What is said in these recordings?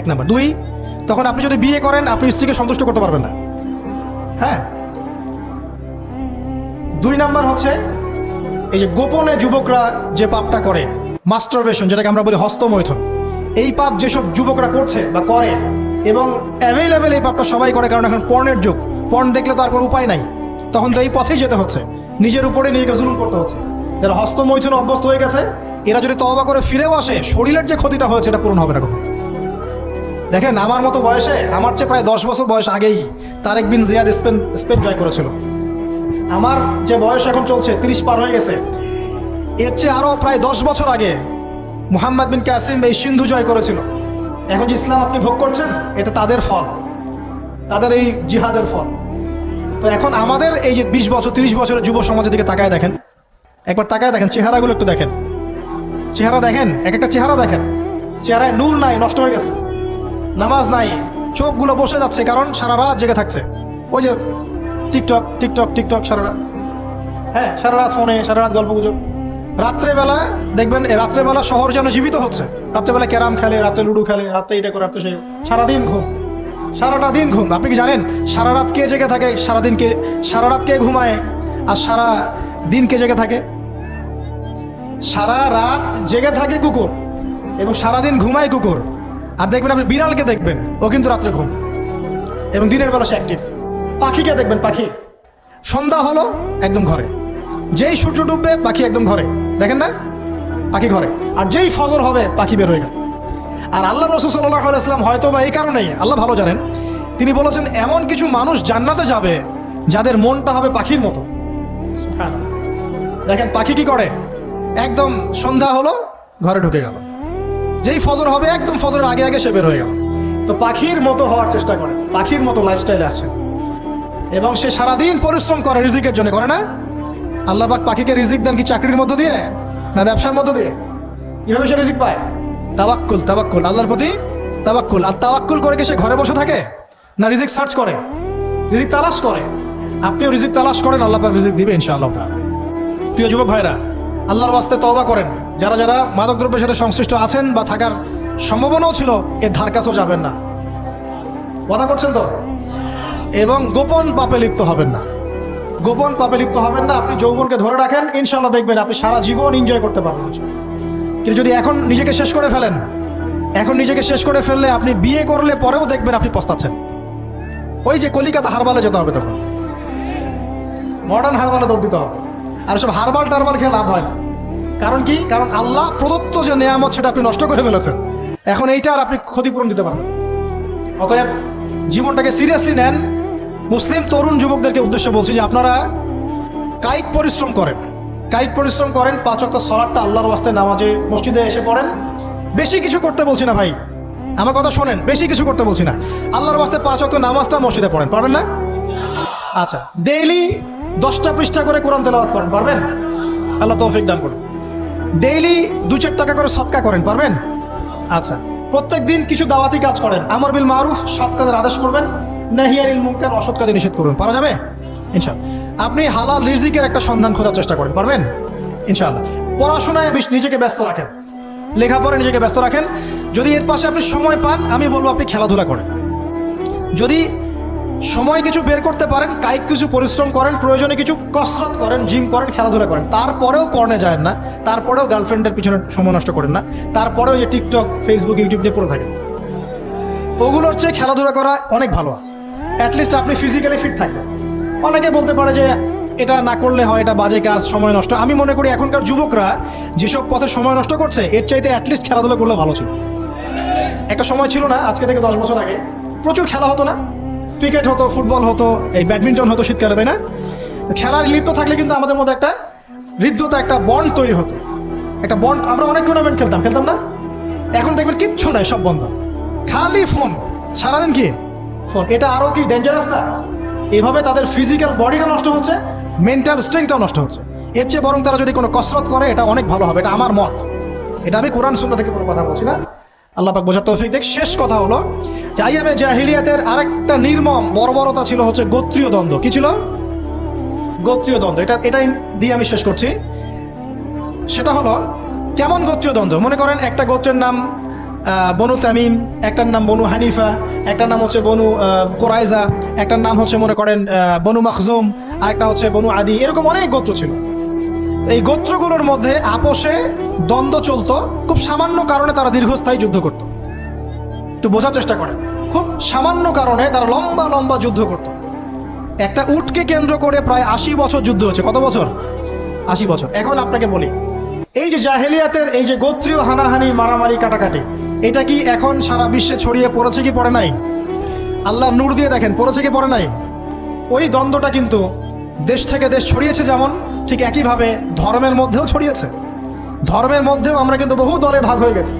এক নাম্বার। দুই, তখন আপনি যদি বিয়ে করেন, আপনি স্ত্রীকে সন্তুষ্ট করতে পারবেন না। হ্যাঁ? দুই নাম্বার হচ্ছে, এই যে গোপনে যুবকরা যে পাপটা করে মাস্টারবেশন যেটাকে আমরা বলি হস্তমৈথুন, এই পাপ যেসব যুবকরা করছে বা করে, এবং অ্যাভেলেবেল এই পাপটা সবাই করে, কারণ এখন পর্নের যুগ পর্ন দেখলে তো আর কোনো উপায় নাই। তখন তো এই পথেই যেতে হচ্ছে, নিজের উপরে নিজেকে জুলুম করতে হচ্ছে। যারা হস্তমৈথুন অভ্যস্ত হয়ে গেছে, এরা যদি তবা করে ফিরেও আসে, শরীরের যে ক্ষতিটা হয়েছে, এটা পূরণ হবে না কখনো। দেখেন, আমার মতো বয়সে, আমার চেয়ে প্রায় দশ বছর বয়স আগেই Tariq bin Ziyad Spain Spain জয় করেছিল। আমার যে বয়স এখন চলছে, তিরিশ পার হয়ে গেছে, এর চেয়ে আরও প্রায় দশ বছর আগে মুহাম্মদ বিন কাসিম এই সিন্ধু জয় করেছিল। এখন যে ইসলাম আপনি ভোগ করছেন, এটা তাদের ফল, তাদের এই জিহাদের ফল। তো এখন আমাদের এই যে বিশ বছর, তিরিশ বছরের যুব সমাজের দিকে তাকায় দেখেন। একবার তাকায় দেখেন, চেহারাগুলো একটু দেখেন। চেহারা দেখেন, এক একটা চেহারা দেখেন। চেহারায় নূর নাই, নষ্ট হয়ে গেছে। নামাজ নাই, চোখগুলো বসে যাচ্ছে কারণ সারা রাত জেগে থাকছে। ওই যে টিকটক টিকটক টিকটক, সারা রাত। হ্যাঁ সারা রাত ফোনে, সারা রাত গল্প গুজব রাত্রেবেলা দেখবেন রাত্রেবেলা শহর যেন জীবিত হচ্ছে। রাত্রেবেলা ক্যারাম খেলে রাত্রে লুডো খেলে রাত্রে এটা করে রাত্রে সেই সারাদিন ঘুম। সারাটা দিন ঘুম। আপনি কি জানেন, সারা রাত কে জেগে থাকে সারাদিন কে, সারা রাত কে ঘুমায়, আর সারা দিন কে জেগে থাকে? সারা রাত জেগে থাকে কুকুর, এবং সারাদিন ঘুমায় কুকুর। আর দেখবেন আপনি বিড়ালকে দেখবেন, ও কিন্তু রাত্রে ঘুম। এবং দিনের বেলা সে অ্যাক্টিভ পাখিকে দেখবেন, পাখি। সন্ধ্যা হলো, একদম ঘরে। যেই সূর্য ডুববে, পাখি একদম ঘরে। দেখেন না? পাখি ঘরে। আর যেই ফজর হবে, পাখি বের হয়ে গেল। আর আল্লাহ রসুল সাল্লাহ সাল্লাম হয়তো বা এই কারণেই, আল্লাহ ভালো জানেন, তিনি বলেছেন, এমন কিছু মানুষ জান্নাতে যাবে, যাদের মনটা হবে পাখির মতো। দেখেন, পাখি কি করে? একদম সন্ধ্যা হলো, ঘরে ঢুকে গেল। যেই ফজর হবে, একদম ফজরের আগে আগে সে বের হয়ে গেল। তো পাখির মতো হওয়ার চেষ্টা করে, পাখির মতো লাইফস্টাইলে আসে। এবং সে সারাদিন পরিশ্রম করে, রিজিকের জন্য করে না? আল্লাহ পাক পাখিকে রিজিক দেন কি চাকরির মধ্য দিয়ে? না ব্যবসার মধ্য দিয়ে? কীভাবে সে রিজিক পায়? তাবাক্কুল তাবাক্কুল আল্লাহর প্রতি তাবাক্কুল আর তাবাক্কুল করে কি সে ঘরে বসে থাকে? না রিজিক সার্চ করে? রিজিক তালাশ করে? আপনিও রিজিক তালাশ করেন, আল্লাহ পাক রিজিক দিবে ইনশাআল্লাহ প্রিয় যুবক ভাইরা, আল্লাহর বাস্তে তওবা করেন। যারা যারা মাদকদ্রব্যের সাথে সংশ্লিষ্ট আছেন বা থাকার সম্ভাবনাও ছিল এর ধার কাছেও যাবেন না। কথা করছেন তো? এবং গোপন পাপে লিপ্ত হবেন না। গোপন পাপে লিপ্ত হবেন না। আপনি যৌবনকে ধরে রাখেন ইনশাল্লাহ দেখবেন আপনি সারা জীবন এনজয় করতে পারবেন। কিন্তু যদি এখন নিজেকে শেষ করে ফেলেন, এখন নিজেকে শেষ করে ফেললে আপনি বিয়ে করলে পরেও দেখবেন আপনি পস্তাচ্ছেন। ওই যে কলিকাতা হারবালে যেতে হবে তখন। মডার্ন হারবালে দৌড় দিতে হবে। আর সব হারবাল টারবাল খেয়ে লাভ হয় না। কারণ কি? কারণ আল্লাহ প্রদত্ত যে নেয়ামত সেটা আপনি নষ্ট করে ফেলেছেন। এখন এইটা আর আপনি ক্ষতিপূরণ দিতে পারবেন অতএব জীবনটাকে সিরিয়াসলি নেন। মুসলিম, তরুণ যুবকদেরকে উদ্দেশ্য বলছি যে আপনারা কায়িক পরিশ্রম করেন। কায়িক পরিশ্রম করেন, পাঁচ অক্ট সলাটটা আল্লাহর বাস্তে নামাজে মসজিদে এসে পড়েন। বেশি কিছু করতে বলছি না ভাই। আমার কথা শোনেন, বেশি কিছু করতে বলছি না। আল্লাহর বাস্তে পাঁচ অক্ট নামাজটা মসজিদে পড়েন, পারবেন না? আচ্ছা ডেইলি দশটা পৃষ্ঠা করে কোরআন তেলাওয়াত করেন, পারবেন? আল্লাহ তৌফিক দান করুন। ডেইলি দু চার টাকা করে সৎকা করেন, পারবেন? আচ্ছা প্রত্যেক দিন কিছু দাওয়াতি কাজ করেন। আমর বিল মারুফ, সৎ কাজের আদেশ করবেন। নাহিয়ারিল মুনকার, অসৎ কাজে নিষেধ করবেন পারা যাবে? ইনশাল্লাহ আপনি হালাল রিজিকের একটা সন্ধান খোঁজার চেষ্টা করেন, পারবেন? ইনশাআল্লাহ। পড়াশোনায় বেশ নিজেকে ব্যস্ত রাখেন। লেখাপড়ায় নিজেকে ব্যস্ত রাখেন। যদি এর পাশে আপনি সময় পান, আমি বলব আপনি খেলাধুলা করেন। যদি সময় কিছু বের করতে পারেন, কায়িক কিছু পরিশ্রম করেন, প্রয়োজনে কিছু কসরত করেন, জিম করেন, খেলাধুলা করেন। তারপরেও পড়নে যায় না, তারপরেও গার্লফ্রেন্ডের পিছনে সময় নষ্ট করেন না, তারপরেও যে টিকটক, ফেসবুক, ইউটিউব নিয়ে পড়ে থাকেন। ওগুলোর চেয়ে খেলাধুলা করা অনেক ভালো আছে। অ্যাটলিস্ট আপনি ফিজিক্যালি ফিট থাকবেন। অনেকে বলতে পারে যে এটা না করলে হয়, এটা বাজে কাজ, সময় নষ্ট। আমি মনে করি এখনকার যুবকরা যেসব পথে সময় নষ্ট করছে, এর চাইতে অ্যাটলিস্ট খেলাধুলা করলে ভালো ছিল। একটা সময় ছিল না, আজকে থেকে দশ বছর আগে, প্রচুর খেলা হতো না। ক্রিকেট হতো, ফুটবল হতো, এই ব্যাডমিন্টন হতো শীতকালে, তাই না? খেলার লিপ্ত থাকলে কিন্তু আমাদের মধ্যে একটা হৃদ্যতা, একটা বন্ড তৈরি হতো। একটা বন্ড আমরা অনেক টুর্নামেন্ট খেলতাম খেলতাম না? এখন দেখবেন কিচ্ছু নাই, সব বন্ধ। খালি ফোন সারাদিন কি? ফোন এটা আরও কি ডেঞ্জারাস না? এভাবে তাদের ফিজিক্যাল বডিটা নষ্ট হচ্ছে মেন্টাল স্ট্রেংথটাও নষ্ট হচ্ছে। এর চেয়ে বরং তারা যদি কোনো কসরত করে, এটা অনেক ভালো হবে, এটা আমার মত। এটা আমি কোরআন সুন্না থেকে কোনো কথা বলছি না। আল্লাহ পাক বোঝার তৌফিক দেখ। শেষ কথা হলো আইয়ামে জাহিলিয়াতের আরেকটা নির্মম বর্বরতা ছিল হচ্ছে গোত্রীয় দ্বন্দ্ব। কি ছিল? গোত্রীয় দ্বন্দ্ব। এটা এটাই দিয়ে আমি শেষ করছি। সেটা হলো, কেমন গোত্রীয় দ্বন্দ্ব? মনে করেন একটা গোত্রের নাম বনু তামিম, একটার নাম বনু হানিফা, একটার নাম হচ্ছে বনু কোরাইজা, একটার নাম হচ্ছে মনে করেন বনু মখজুম, আরেকটা হচ্ছে বনু আদি। এরকম অনেক গোত্র ছিল। এই গোত্রগুলোর মধ্যে আপোষে দ্বন্দ্ব চলতো। খুব সামান্য কারণে তারা দীর্ঘস্থায়ী যুদ্ধ করত। একটু বোঝার চেষ্টা করেন। খুব সামান্য কারণে তারা লম্বা লম্বা যুদ্ধ করত। একটা উটকে কেন্দ্র করে প্রায় আশি বছর যুদ্ধ হচ্ছে কত বছর? আশি বছর। এখন আপনাকে বলি, এই যে জাহেলিয়াতের এই যে গোত্রীয় হানাহানি, মারামারি, কাটাকাটি, এটা কি এখন সারা বিশ্বে ছড়িয়ে পড়েছে কি, পড়ে নাই? আল্লাহ নূর দিয়ে দেখেন, পড়েছে কি, পড়ে নাই? ওই দ্বন্দ্বটা কিন্তু দেশ থেকে দেশ ছড়িয়েছে যেমন, ঠিক একইভাবে ধর্মের মধ্যেও ছড়িয়েছে। ধর্মের মধ্যেও আমরা কিন্তু বহু দলে ভাগ হয়ে গেছি।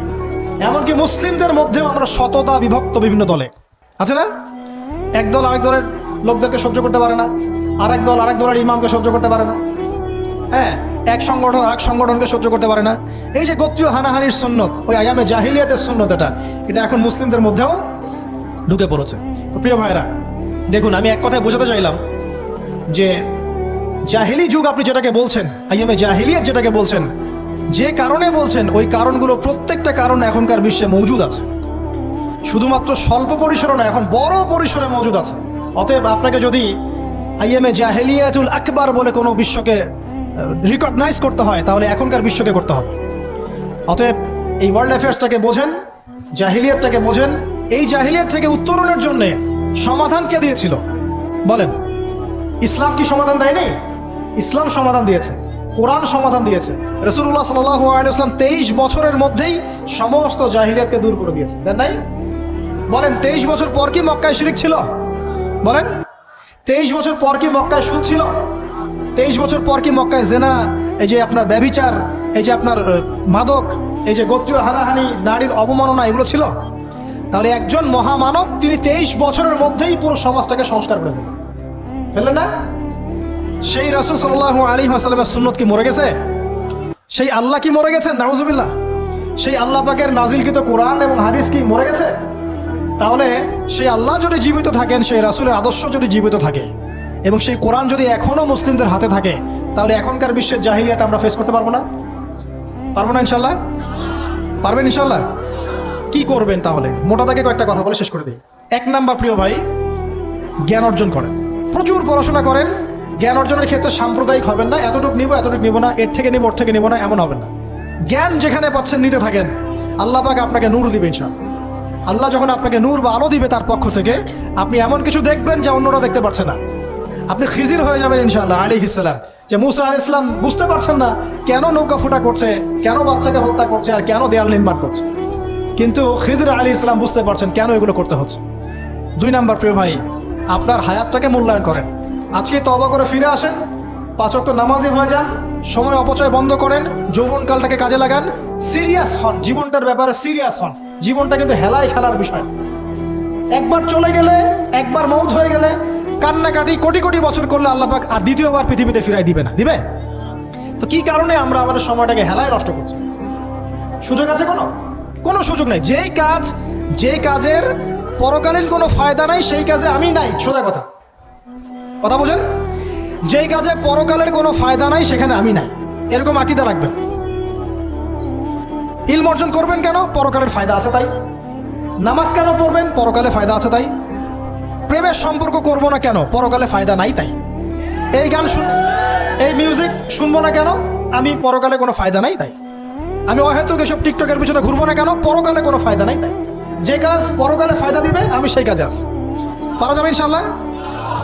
এমনকি মুসলিমদের মধ্যেও আমরা শততা বিভক্ত বিভিন্ন দলে। আছে না? এক দল আরেক দলের লোকদেরকে সহ্য করতে পারে না। আরেক দল আরেক দলের ইমামকে সহ্য করতে পারে না। হ্যাঁ এক সংগঠন আরেক সংগঠনকে সহ্য করতে পারে না। এই যে গোত্রীয় হানাহানির সুন্নত, ওই আয়ামে জাহিলিয়াতের সুন্নত এটা এটা এখন মুসলিমদের মধ্যেও ঢুকে পড়েছে। তো প্রিয় ভাইরা দেখুন, আমি এক কথায় বোঝাতে চাইলাম যে জাহিলি যুগ আপনি যেটাকে বলছেন আইএমএ জাহিলিয়াত যেটাকে বলছেন যে কারণে বলছেন, ওই কারণগুলো প্রত্যেকটা কারণ এখনকার বিশ্বে মজুদ আছে। শুধুমাত্র স্বল্প পরিসরে না, এখন বড় পরিসরে মজুদ আছে। অতএব আপনাকে যদি আইএমএ জাহেলিয়াতুল আকবার বলে কোনো বিশ্বকে রিকগনাইজ করতে হয়, তাহলে এখনকার বিশ্বকে করতে হবে। অতএব এই ওয়ার্ল্ড অ্যাফেয়ার্সটাকে বোঝেন, জাহিলিয়াতটাকে বোঝেন। এই জাহিলিয়াত থেকে উত্তরণের জন্য সমাধান কে দিয়েছিল? বলেন, ইসলাম কি সমাধান দেয়নি? ইসলাম সমাধান দিয়েছে। কোরআন সমাধান দিয়েছে। রসুল্লাহ সাল্লাম তেইশ বছরের মধ্যেই সমস্ত জাহিরিয়াতকে দূর করে দিয়েছে। দেন নাই? বলেন, তেইশ বছর পর কি মক্কায় শিরিক ছিল? বলেন, তেইশ বছর পর কি মক্কায় সুদ ছিল? তেইশ বছর পর কি মক্কায় জেনা, এই যে আপনার ব্যভিচার, এই যে আপনার মাদক, এই যে গোত্রীয় হানাহানি, নারীর অবমাননা, এগুলো ছিল? তাহলে একজন মহামানব, তিনি তেইশ বছরের মধ্যেই পুরো সমাজটাকে সংস্কার করে ফেললেন না? সেই রাসুল সাল্লাহ আলী আসালামের সুন্নত কি মরে গেছে? সেই আল্লাহ কি মরে গেছেন নাউজুবিল্লাহ। সেই আল্লাহ পাকের নাজিলকৃত কোরআন এবং হাদিস কি মরে গেছে? তাহলে সেই আল্লাহ যদি জীবিত থাকেন, সেই রাসুলের আদর্শ যদি জীবিত থাকে এবং সেই কোরআন যদি এখনও মুসলিমদের হাতে থাকে, তাহলে এখনকার বিশ্বের জাহিলিয়াত আমরা ফেস করতে পারব না? পারব না ইনশাল্লাহ পারবেন ইনশাল্লাহ কি করবেন তাহলে? মোটা দাগে কয়েকটা কথা বলে শেষ করে দিই। এক নাম্বার প্রিয় ভাই, জ্ঞান অর্জন করেন। প্রচুর পড়াশোনা করেন জ্ঞান অর্জনের ক্ষেত্রে সাম্প্রদায়িক হবেন না, এতটুকু নিব এতটুকু নিব না, এর থেকে নিব, ওর থেকে নিব না, এমন হবেন না। জ্ঞান যেখানে পাচ্ছেন, নিতে থাকেন। আল্লাহ পাক আপনাকে নূর দিবে ইনশাল্লাহ আল্লাহ যখন আপনাকে নূর বা আলো দিবে তার পক্ষ থেকে, আপনি এমন কিছু দেখবেন যা অন্যরা দেখতে পারছে না। আপনি খিজির হয়ে যাবেন ইনশাআল্লাহ আলী ইসলাম যে মুসা আল ইসলাম বুঝতে পারছেন না কেন নৌকা ফুটা করছে, কেন বাচ্চাকে হত্যা করছে আর কেন দেয়াল নির্মাণ করছে। কিন্তু খিজির আলী ইসলাম বুঝতে পারছেন কেন এগুলো করতে হচ্ছে। দুই নাম্বার প্রিয় ভাই, আপনার হায়াতটাকে মূল্যায়ন করেন। আজকে তবা করে ফিরে আসেন পাচক তো নামাজি হয়ে যান, সময় অপচয় বন্ধ করেন, যৌবনকালটাকে কাজে লাগান। সিরিয়াস হন, জীবনটার ব্যাপারে সিরিয়াস হন। জীবনটা কিন্তু হেলায় খেলার বিষয়। একবার চলে গেলে, একবার মৌত হয়ে গেলে, কান্নাকাটি কোটি কোটি বছর করলে আল্লাহ পাক আর দ্বিতীয়বার পৃথিবীতে ফিরাই দিবে না। দিবে? তো কি কারণে আমরা আমাদের সময়টাকে হেলায় নষ্ট করছি? সুযোগ আছে কোনো? কোনো সুযোগ নেই। যেই কাজ, যেই কাজের পরকালীন কোনো ফায়দা নাই, সেই কাজে আমি নাই। সোজা কথা। কথা বোঝেন? যেই কাজে পরকালের কোনো ফায়দা নাই, সেখানে আমি নাই। এরকম আকিদা রাখবেন। ইলম অর্জন করবেন কেন? পরকালের ফায়দা আছে তাই। নামাজ কেন পড়বেন? পরকালে ফায়দা আছে তাই। প্রেমের সম্পর্ক করব না কেন? পরকালে ফায়দা নাই তাই। এই গান শুন, এই মিউজিক শুনব না কেন? আমি পরকালে কোনো ফায়দা নাই তাই। আমি অহেতুক এসব টিকটকের পিছনে ঘুরবো না কেন? পরকালে কোনো ফায়দা নাই তাই। যে কাজ পরকালে ফায়দা দিবে, আমি সেই কাজে আস পারা যাবে ইনশাল্লাহ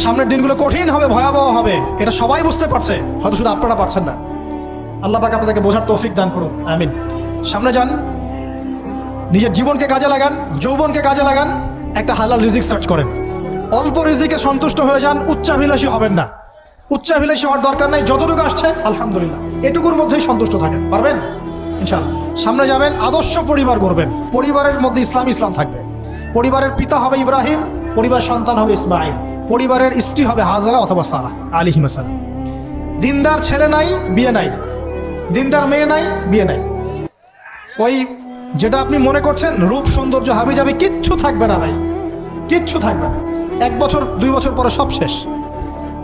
সামনের দিনগুলো কঠিন হবে, ভয়াবহ হবে। এটা সবাই বুঝতে পারছে, হয়তো শুধু আপনারা পারছেন না। আল্লাহ পাক আপনাদেরকে বোঝার তৌফিক দান করুন, আমিন। সামনে যান, নিজের জীবনকে কাজে লাগান, যৌবনকে কাজে লাগান, একটা হালাল রিজিক সার্চ করেন। অল্প রিজিকে সন্তুষ্ট হয়ে যান, উচ্চাভিলাষী হবেন না। উচ্চাভিলাষী হওয়ার দরকার নাই, যতটুকু আসছে, আলহামদুলিল্লাহ। এটুকুর মধ্যেই সন্তুষ্ট থাকেন, পারবেন? ইনশাআল্লাহ। সামনে যাবেন, আদর্শ পরিবার করবেন পরিবারের মধ্যে ইসলাম ইসলাম থাকবে। পরিবারের পিতা হবে ইব্রাহিম পরিবার সন্তান হবে ইসমাইল পরিবারের স্ত্রী হবে হাজারা অথবা সারা আলী হিমাসালাম দিনদার ছেলে নাই, বিয়ে নাই। দিনদার মেয়ে নাই, বিয়ে নাই। ওই যেটা আপনি মনে করছেন, রূপ সৌন্দর্য হাবি যাবে, কিচ্ছু থাকবে না ভাই। কিচ্ছু থাকবে না। এক বছর, দুই বছর পরে সব শেষ।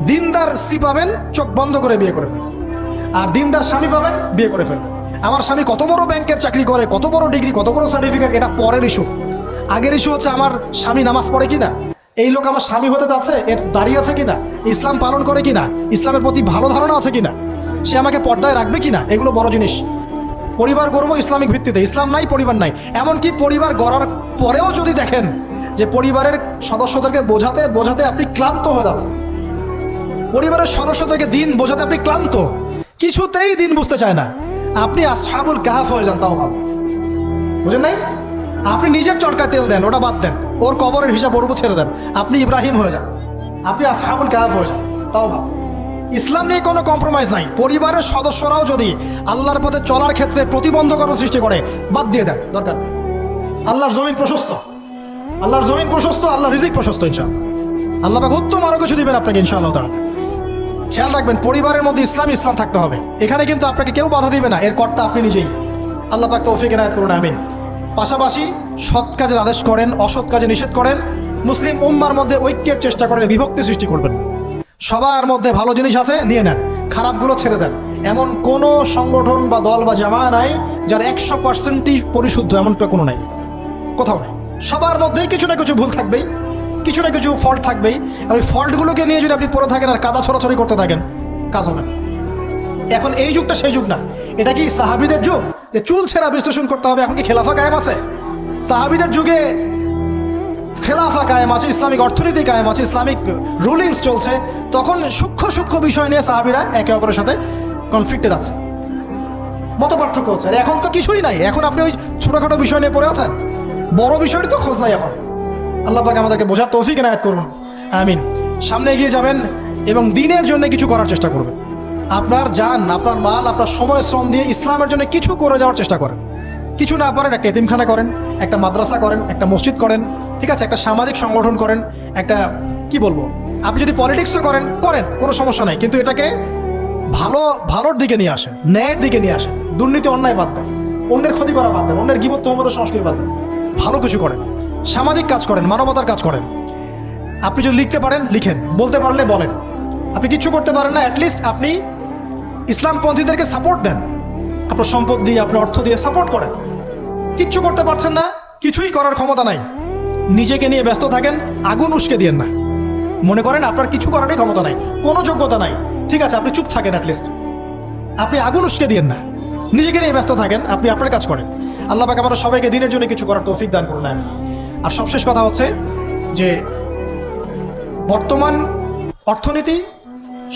দিনদার স্ত্রী পাবেন, চোখ বন্ধ করে বিয়ে করে ফেলবেন। আর দিনদার স্বামী পাবেন, বিয়ে করে ফেলবেন। আমার স্বামী কত বড় ব্যাংকের চাকরি করে, কত বড় ডিগ্রি, কত বড় সার্টিফিকেট, এটা পরের ইস্যু আগের ইস্যু হচ্ছে আমার স্বামী নামাজ পড়ে কিনা। এই লোক আমার স্বামী হতে যাচ্ছে, এর দাঁড়িয়ে আছে কিনা? ইসলাম পালন করে কিনা? ইসলামের প্রতি ভালো ধারণা আছে কিনা? সে আমাকে পর্দায় রাখবে কিনা? এগুলো বড় জিনিস। পরিবার গড়বো ইসলামিক ভিত্তিতে। ইসলাম নাই, পরিবার নাই। এমনকি পরিবার গড়ার পরেও যদি দেখেন যে পরিবারের সদস্যদেরকে বোঝাতে বোঝাতে আপনি ক্লান্ত হয়ে যাচ্ছেন। পরিবারের সদস্যদেরকে দিন বোঝাতে আপনি ক্লান্ত। কিছুতেই দিন বুঝতে চায় না। আপনি আসহাবুল কাহাফ হয়ে যান, তাও ভালো বুঝেন নাই? আপনি নিজের চটকায় তেল দেন, ওটা বাদ দেন। ওর কবরের হিসাব ওর ছেড়ে দেন। আপনি ইব্রাহিম হয়ে যান। আপনি আসহাবুল কাহাফ হয়ে যান। তাও ভাব ইসলাম নিয়ে কোনো কম্প্রোমাইজ নাই। পরিবারের সদস্যরাও যদি আল্লাহর পথে চলার ক্ষেত্রে প্রতিবন্ধকতা সৃষ্টি করে, বাদ দিয়ে দেন। দরকার। আল্লাহর জমিন প্রশস্ত। আল্লাহর জমিন প্রশস্ত আল্লাহ রিজিক প্রশস্ত, ইনশাআল্লাহ। আল্লাহ পাক উত্তম আরও কিছু দিবেন আপনাকে, ইনশাআল্লাহ তাআলা। খেয়াল রাখবেন, পরিবারের মধ্যে ইসলাম ইসলাম থাকতে হবে। এখানে কিন্তু আপনাকে কেউ বাধা দিবে না। এর কর্তা আপনি নিজেই। আল্লাহ পাক তৌফিক এনায়ত করুন, আমিন। পাশাপাশি সৎ কাজের আদেশ করেন, অসৎ কাজে নিষেধ করেন। মুসলিম উম্মার মধ্যে ঐক্যের চেষ্টা করেন, বিভক্তি সৃষ্টি করবেন সবার মধ্যে ভালো জিনিস আছে, নিয়ে নেন। খারাপগুলো ছেড়ে দেন। এমন কোনো সংগঠন বা দল বা জামা নাই, যার একশো পার্সেন্টই পরিশুদ্ধ, এমনটা কোনো নাই। কোথাও নেই। সবার মধ্যেই কিছু না কিছু ভুল থাকবেই। কিছু না কিছু ফল্ট থাকবেই। আর ওই ফল্টগুলোকে নিয়ে যদি আপনি পড়ে থাকেন আর কাদা ছড়াছড়ি করতে থাকেন, কাজ হবে এখন এই যুগটা সেই যুগ না। এটা কি সাহাবিদের যুগ? যে চুল ছেঁড়া বিশ্লেষণ করতে হবে, এখন কি খেলাফা কায়েম আছে? সাহাবিদের যুগে খেলাফা কায়েম আছে, ইসলামিক অর্থনীতি কায়েম আছে, ইসলামিক রুলিংস চলছে। তখন সূক্ষ্ম সূক্ষ্ম বিষয় নিয়ে সাহাবিরা একে অপরের সাথে কনফ্লিক্টে যাচ্ছে। মত পার্থক্য হচ্ছে। আর এখন তো কিছুই নাই। এখন আপনি ওই ছোটোখাটো বিষয় নিয়ে পড়ে আছেন। বড় বিষয়টি তো খোঁজ নাই এখন। আল্লাহ পাক আমাদেরকে বোঝার তৌফিক এনায়ত করুন। আমিন। সামনে এগিয়ে যাবেন এবং দিনের জন্য কিছু করার চেষ্টা করবেন। আপনার যান, আপনার মাল, আপনার সময়, শ্রম দিয়ে ইসলামের জন্য কিছু করে যাওয়ার চেষ্টা করেন। কিছু না পারেন, একটা এতিমখানা করেন। একটা মাদ্রাসা করেন, একটা মসজিদ করেন, ঠিক আছে? একটা সামাজিক সংগঠন করেন, একটা, কি বলব? আপনি যদি পলিটিক্সও করেন করেন, কোনো সমস্যা নাই। কিন্তু এটাকে ভালো, ভালোর দিকে নিয়ে আসেন, ন্যায়ের দিকে নিয়ে আসেন। দুর্নীতি, অন্যায় বাদ দেন। অন্যের ক্ষতি করা বাদ দেন। অন্যের গিবত তোমদের সংস্কৃতি বাদ দেন। ভালো কিছু করেন। সামাজিক কাজ করেন, মানবতার কাজ করেন। আপনি যদি লিখতে পারেন, লিখেন। বলতে পারলে বলেন। আপনি কিছু করতে পারেন না অ্যাটলিস্ট আপনি ইসলামপন্থীদেরকে সাপোর্ট দেন। আপনার সম্পদ দিয়ে, আপনার অর্থ দিয়ে সাপোর্ট করেন। কিচ্ছু করতে পারছেন না, কিছুই করার ক্ষমতা নাই। নিজেকে নিয়ে ব্যস্ত থাকেন, আগুন উস্কে দিয়েন না। মনে করেন আপনার কিছু করারই ক্ষমতা নাই, কোনো যোগ্যতা নাই। ঠিক আছে, আপনি চুপ থাকেন অ্যাটলিস্ট আপনি আগুন উস্কে দিয়েন না। নিজেকে নিয়ে ব্যস্ত থাকেন, আপনি আপনার কাজ করেন। আল্লাহ পাক আমাদের সবাইকে দিনের জন্য কিছু করার তৌফিক দান করুন, আমিন। আর সবশেষ কথা হচ্ছে যে, বর্তমান অর্থনীতি,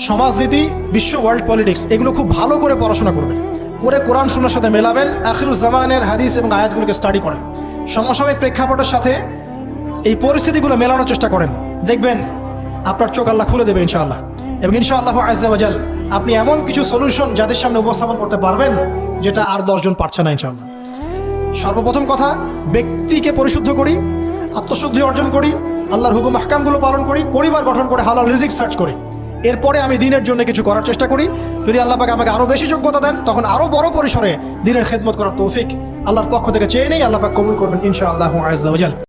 সমাজনীতি, বিশ্ব ওয়ার্ল্ড পলিটিক্স এগুলো খুব ভালো করে পড়াশোনা করবেন করে কোরআন শোনার সাথে মেলাবেন আখিরুজ্জামানের হাদিস এবং আয়াতগুলোকে স্টাডি করেন। সমসাময়িক প্রেক্ষাপটের সাথে এই পরিস্থিতিগুলো মেলানোর চেষ্টা করেন। দেখবেন আপনার চোখ আল্লাহ খুলে দেবে ইনশাআল্লাহ। এবং ইনশাআল্লাহ আজাল আপনি এমন কিছু সলিউশন যাদের সামনে উপস্থাপন করতে পারবেন যেটা আর দশজন পারছে না ইনশাআল্লাহ। সর্বপ্রথম কথা, ব্যক্তিকে পরিশুদ্ধ করি, আত্মশুদ্ধি অর্জন করি, আল্লাহর হুকুম হাকামগুলো পালন করি, পরিবার গঠন করে হালাল রিজিক সার্চ করি। এরপরে আমি দিনের জন্য কিছু করার চেষ্টা করি। যদি আল্লাহ পাকে আমাকে আরও বেশি যোগ্যতা দেন, তখন আরও বড় পরিসরে দিনের খেদমত করার তৌফিক আল্লাহর পক্ষ থেকে চেয়ে নেই। আল্লাহ পাক কবুল করবেন ইনশাআল্লাহ আজাল